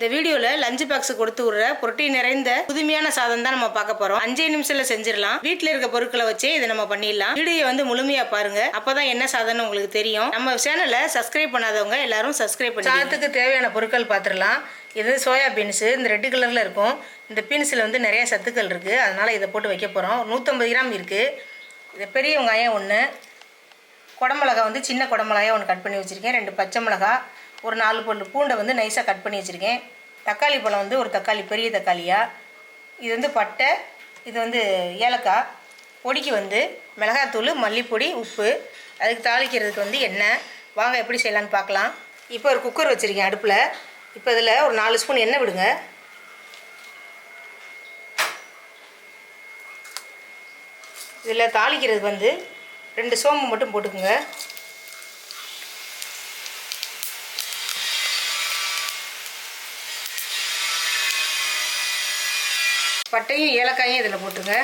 இந்த வீடியோவில் lunch box கொடுத்து விடுற புரோட்டீன் நிறைந்த புதுமையான சாதம் தான் நம்ம பார்க்க போறோம். அஞ்சே நிமிஷத்துல செஞ்சிடலாம். வீட்டில் இருக்க பொருட்களை வச்சே இதை நம்ம பண்ணிடலாம். வீடியோ வந்து முழுமையா பாருங்க. அப்பதான் என்ன சாதம்னு உங்களுக்கு தெரியும். நம்ம சேனலை சப்ஸ்கிரைப் பண்ணாதவங்க எல்லாரும் சப்ஸ்கிரைப் பண்ணி சாதத்துக்கு தேவையான பொருட்கள் பார்த்துடலாம் இது சோயா பீன்ஸு இந்த ரெட் கலரில் இருக்கும். இந்த பீன்ஸில் வந்து நிறைய சத்துக்கள் இருக்குது அதனால் இதை போட்டு வைக்க போகிறோம் நூற்றம்பது கிராம் இருக்குது இது பெரிய வெங்காயம் ஒன்று குடமிளகா வந்து சின்ன குடமிளகாய் ஒன்று கட் பண்ணி வச்சுருக்கேன். ரெண்டு பச்சை மிளகா ஒரு நாலு பொருள் பூண்டை வந்து நைஸாக கட் பண்ணி வச்சுருக்கேன். தக்காளி பழம் வந்து ஒரு தக்காளி பெரிய தக்காளியாக இது வந்து பட்டை இது வந்து ஏலக்காய். பொடிக்கு வந்து மிளகாத்தூள் மல்லிப்பொடி உப்பு. அதுக்கு தாளிக்கிறதுக்கு வந்து எண்ணெய். வாங்க எப்படி செய்யலான்னு பார்க்கலாம். இப்போ ஒரு குக்கர் வச்சுருக்கேன் அடுப்பில். இப்போ இதில் ஒரு நாலு ஸ்பூன் எண்ணெய் விடுங்க. இதில் தாளிக்கிறதுக்கு வந்து ரெண்டு சோம்பு மட்டும் போட்டுக்குங்க. பட்டையும் ஏலக்காயும் இதில் போட்டுருங்க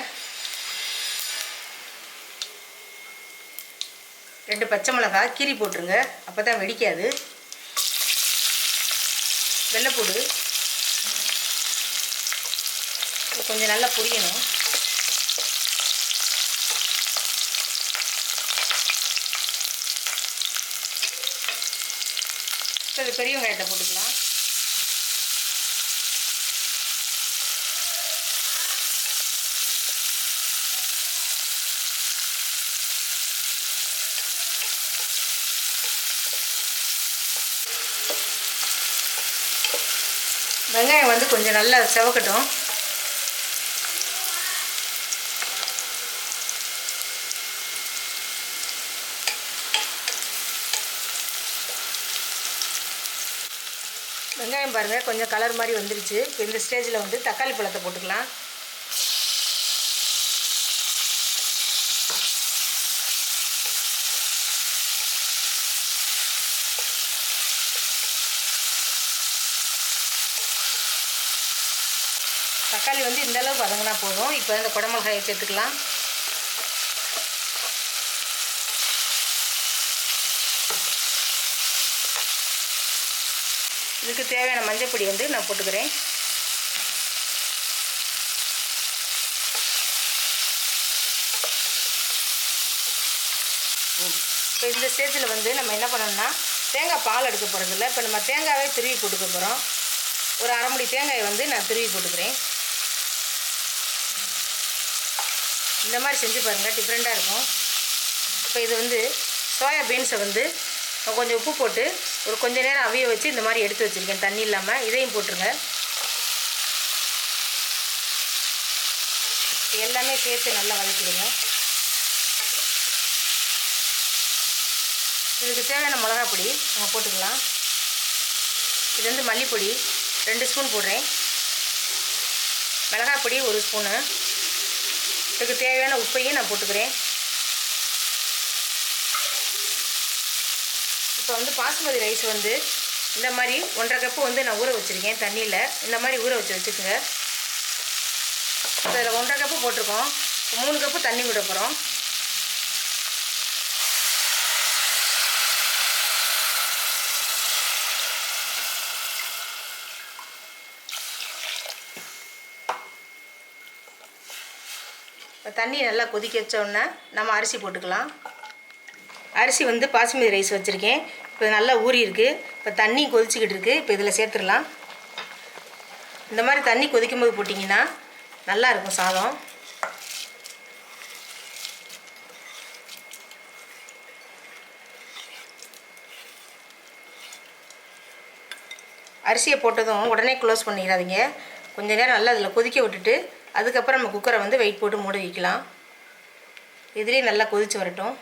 ரெண்டு பச்சை மிளகாய் கீரி போட்டுருங்க. அப்போ தான் வெடிக்காது வெள்ளைப்பூடு கொஞ்சம் நல்லா புரியணும். இப்போ இது பெரிய வெங்காயத்தை போட்டுக்கலாம். வெங்காயம் வந்து கொஞ்சம் நல்லா செவக்கட்டும். வெங்காயம் பாருங்கள் கொஞ்சம் கலர் மாதிரி வந்துருச்சு. இப்போ இந்த ஸ்டேஜில் வந்து தக்காளி பழத்தை போட்டுக்கலாம். தக்காளி வந்து இந்த அளவுக்கு வதங்கினா போதும். இப்போ இந்த குடமிளகாயை சேர்த்துக்கலாம். இதுக்கு தேவையான மஞ்சப்பொடி வந்து நான் போட்டுக்கிறேன். இப்போ இந்த ஸ்டேஜில் வந்து நம்ம என்ன பண்ணணும்னா தேங்காய் பால் எடுக்க போகிறதில்ல இப்போ நம்ம தேங்காவே திருவி போட்டுக்க போகிறோம் ஒரு அரை முடி தேங்காயை வந்து நான் திருவி போட்டுக்கிறேன். இந்த மாதிரி செஞ்சு பாருங்கள் டிஃப்ரெண்ட்டாக இருக்கும். இப்போ இது வந்து சோயா பீன்ஸை வந்து கொஞ்சம் உப்பு போட்டு ஒரு கொஞ்ச நேரம் அவிய வச்சு இந்த மாதிரி எடுத்து வச்சுருக்கேன். தண்ணி இல்லாமல் இதையும் போட்டுருங்க. எல்லாமே சேர்த்து நல்லா வதக்கிடுங்க. இதுக்கு தேவையான மிளகா பொடி நம்ம போட்டுக்கலாம். இது வந்து மல்லிப்பொடி ரெண்டு ஸ்பூன் போடுறேன். மிளகாய் பொடி ஒரு ஸ்பூனு. இதுக்கு தேவையான உப்பையும் நான் போட்டுக்கிறேன். இப்போ வந்து பாசுமதி ரைஸ் வந்து இந்த மாதிரி ஒன்றரை கப்பு வந்து நான் ஊற வச்சுருக்கேன் தண்ணியில். இந்த மாதிரி ஊற வச்சு வச்சுக்கோங்க. இப்போ இதில் ஒன்றரை கப்பு போட்டிருக்கோம். மூணு கப்பு தண்ணி விட போகிறோம் இப்போ தண்ணி நல்லா கொதிக்க வச்சோடனே நம்ம அரிசி போட்டுக்கலாம். அரிசி வந்து பாசுமதி ரைஸ் வச்சுருக்கேன். இப்போ நல்லா ஊறி இருக்குது இப்போ தண்ணி கொதிச்சிக்கிட்டு இருக்குது இப்போ இதில் சேர்த்துடலாம். இந்த மாதிரி தண்ணி கொதிக்கும் போது போட்டிங்கன்னா நல்லாயிருக்கும் சாதம். அரிசியை போட்டதும் உடனே க்ளோஸ் பண்ணிடாதீங்க. கொஞ்ச நேரம் நல்லா அதில் கொதிக்க விட்டுட்டு அதுக்கப்புறம் நம்ம குக்கரை வந்து வெயிட் போட்டு மூட வைக்கலாம். இதுலேயே நல்லா கொதித்து வரட்டும்.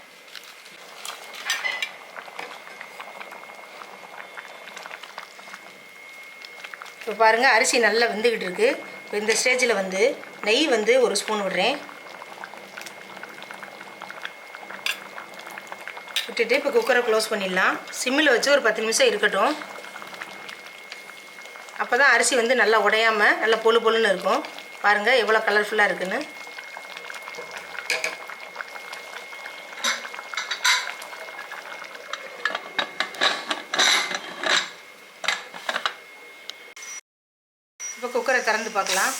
இப்போ பாருங்கள் அரிசி நல்லா வெந்துக்கிட்டு இருக்குது இப்போ இந்த ஸ்டேஜில் வந்து நெய் வந்து ஒரு ஸ்பூன் விடுறேன். விட்டுட்டு இப்போ குக்கரை க்ளோஸ் பண்ணிடலாம். சிம்மில் வச்சு ஒரு பத்து நிமிஷம் இருக்கட்டும். அப்போ தான் அரிசி வந்து நல்லா உடையாமல் நல்லா பொழு பொழுன்னு இருக்கும். பாருங்கள் எவ்வளோ கலர்ஃபுல்லாக இருக்குன்னு. இப்போ குக்கரை திறந்து பார்க்கலாம்.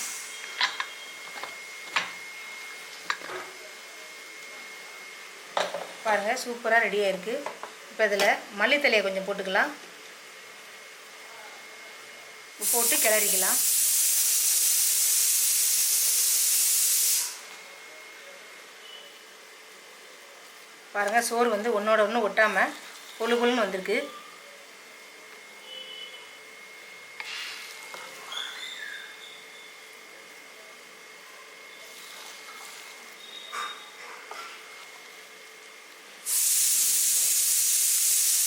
பாருங்கள் சூப்பராக ரெடியாக இருக்குது இப்போ இதில் மல்லித்தலையை கொஞ்சம் போட்டுக்கலாம். போட்டு கிளறிக்கலாம். பாருங்கள் சோறு வந்து ஒன்றோட ஒன்று ஒட்டாமல் பொழு பொழுன்னு வந்திருக்கு.